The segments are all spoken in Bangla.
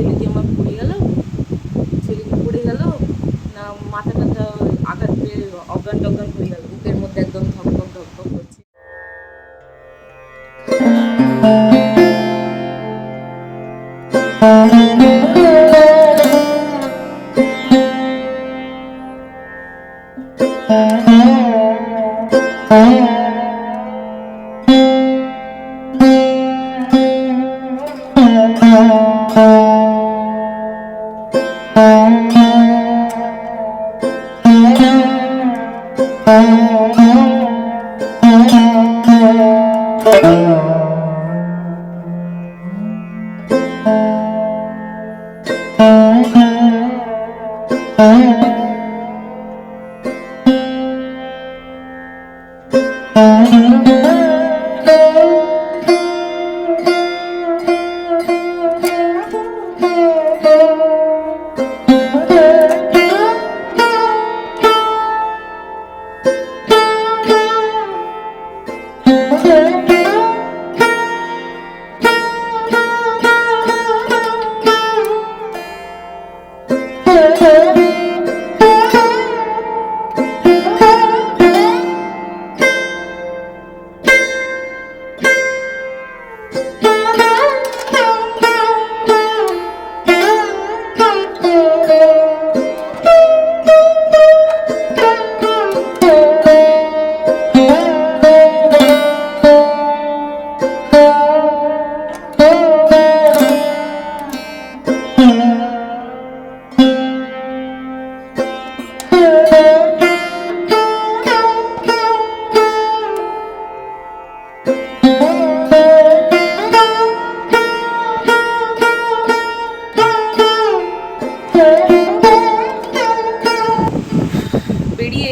ছেলে কি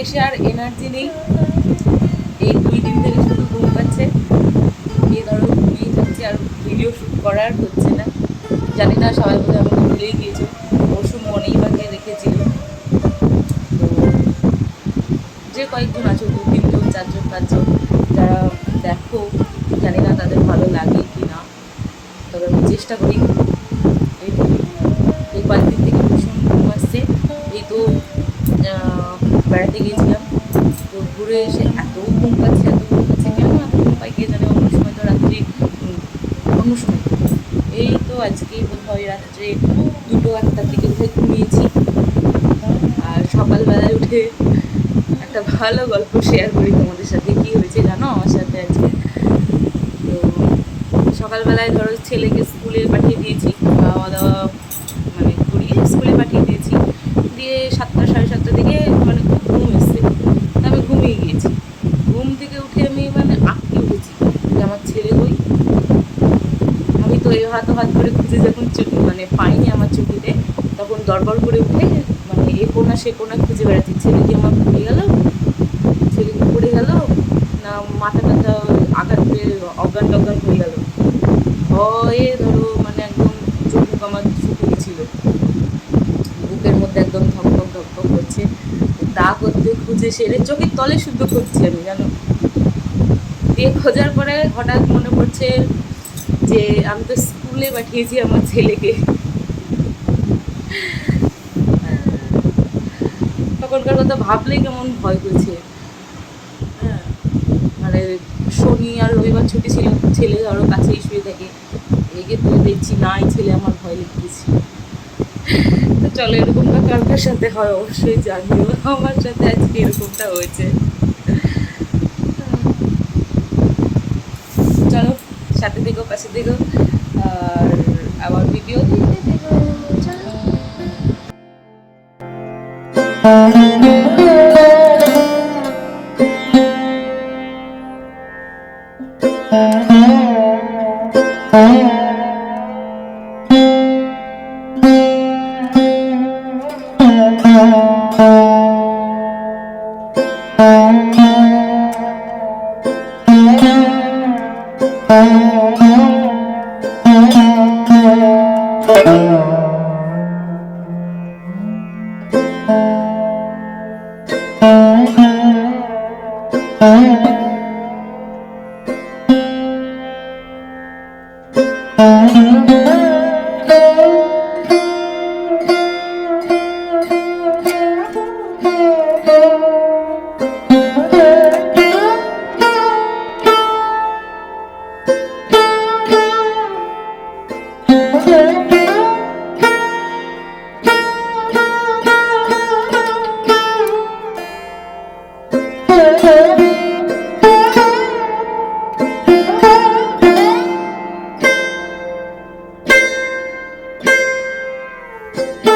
এসে আর এনার্জি নেই। এই দুই দিন থেকে শুধু ঘুম পাচ্ছে। গিয়ে ধরো ঘুমিয়ে যাচ্ছে আর ভিডিও শ্যুট করার হচ্ছে না। জানি না সবাই বোধহয় আমাকে ভুলেই গিয়েছো। পরশু মনেই বাকে রেখেছিল। তো যে কয়েকজন আছো, দু তিনজন, চারজন, পাঁচজন, যারা দেখো, জানি না তাদের ভালো লাগে কি না। তবে আমি চেষ্টা করি। এই এই কয়েকদিন থেকে ভীষণ ঘুম আসছে। এই তো বেড়াতে গিয়েছিলাম। তো ঘুরে এসে এত ঘুম পাচ্ছে এত ঘুম পাচ্ছে কেন এত ঘুম পাই গিয়ে জানে? অন্য সময় তো রাত্রি অন্য সময়। এই তো আজকে বোধ হয় রাত্রে দুটো একটার দিকে উঠে ঘুমিয়েছি। আর সকালবেলায় উঠে একটা ভালো গল্প শেয়ার করি তোমাদের সাথে। কি হয়েছে জানো আমার সাথে আজকে? তো সকালবেলায় ধরো ছেলেকে স্কুলে পাঠিয়ে দিয়েছি, খাওয়া দাওয়া মানে করিয়ে স্কুলে পাঠিয়ে দিয়েছি দিয়ে সাতটা সাড়ে সাতটা দিকে মানে খুব ঘুম এসছে তা আমি ঘুমিয়ে গিয়েছি ঘুম থেকে উঠে আমি মানে আটকে উঠেছি যে আমার ছেলে কই আমি তো এই হাত হাত করে খুঁজে যখন মানে পাইনি আমার চোখেতে তখন দরবার করে উঠে মানে এ কোনা সে কোনা খুঁজে বেড়াচ্ছি। ছেলে কি আমার পড়ে গেল ছেলে কি পড়ে গেল, না, মাথা টাথা আঘাত পেয়ে অজ্ঞান টজ্ঞান হয়ে গেল। ভয়ে ধরো মানে একদম চোখ মুখ আমার শুকিয়ে গেছিল। বুকের মধ্যে একদম ধকধক ধকধক করছে দা করতে খুঁজে সেরে চোখের তলে শুদ্ধ করছি আমি, জানো? দিয়ে খোঁজার পরে হঠাৎ মনে পড়ছে যে আমি তো স্কুলে পাঠিয়েছি আমার ছেলেকে। তখনকার কথা ভাবলেই কেমন ভয় করছে। হ্যাঁ মানে শনি আর রবিবার ছুটি ছিল, ছেলে ধরো কাছেই শুয়ে থাকে। এগে তো দেখছি, নাই ছেলে, আমার ভয় লেগেছে। তো চলো, এরকমটা কার কার সাথে হয় অবশ্যই জানিও। আমার সাথে আজকে এরকমটা হয়েছে। সাথে থেকো পাশে থেকো আর আমার video Thank you. Yeah.